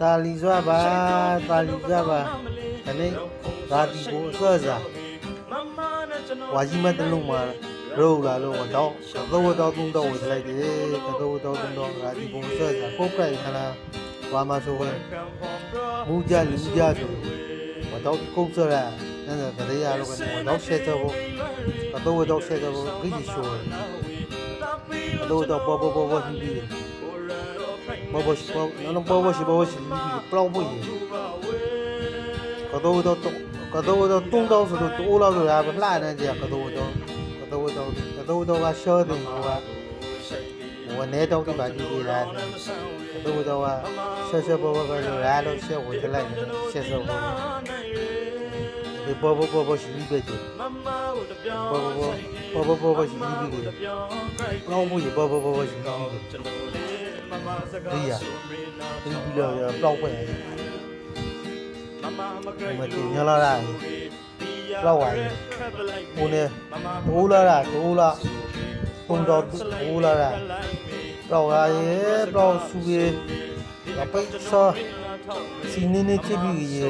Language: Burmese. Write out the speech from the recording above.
တာလီစွာပါတာလီစွာပါဒီနေ့ရာဒီကိုအစွဲစားဝါကြီးမတလုံးမှာရိုးလာလို့တော့တော့တော့တုံးတော့ဝင်လိုက်တယ်တော့တော့တုံးတော့ရာဒီကိုအစွဲစားပုတ်ကြိုက်ခလားဝါမဆိုဝင်မူကြလူကြဆိုတော့ကုတ်စရာအဲ့ဒါတည်းရလို့ကတော့ဆက်တော့တော့တော့ဆက်တော့ကြီးရှိုးတော့တော့ပေါ်ပေါ်ပေါ်ပေါ်ပြီးပြီး ဘောဘောရှိဘောနော်ဘောဘောရှိဘောရှိပလောက်ဖို့ရေကတော့တော့ကတော့တော့တုံးတော့ဆိုတော့တိုးလောက်ဆိုရပါလှနေကြကတော့တော့ကတော့တော့ကတော့တော့ကရှော့တယ်ဟိုကဟိုနေတော့ဒီပါကြည့်ရတာကတော့တော့ကဆက်ဆက်ဘောဘောပဲလို့ရလို့ဆက်ဝင်လိုက်ဆက်ဆက်ဘောဒီဘောဘောဘောဘောရှိပြီးပဲဘောဘောဘောဘောဘောဘော ရှိပြီးပြီပလောက်ဖို့ရေဘောဘောဘောဘောရှိပြီးပြီဒီရဒီပြီးတော့ရပလောက်ပဲမတင်ညလာလာပလောက်ပါဟိုနေဒိုးလာတာဒိုးလာပုံတော့ဒိုးလာတာပလောက်လာရေပလောက်ဆူရေအပိတ်ဆောစီနေနေချစ်ပြီးရေ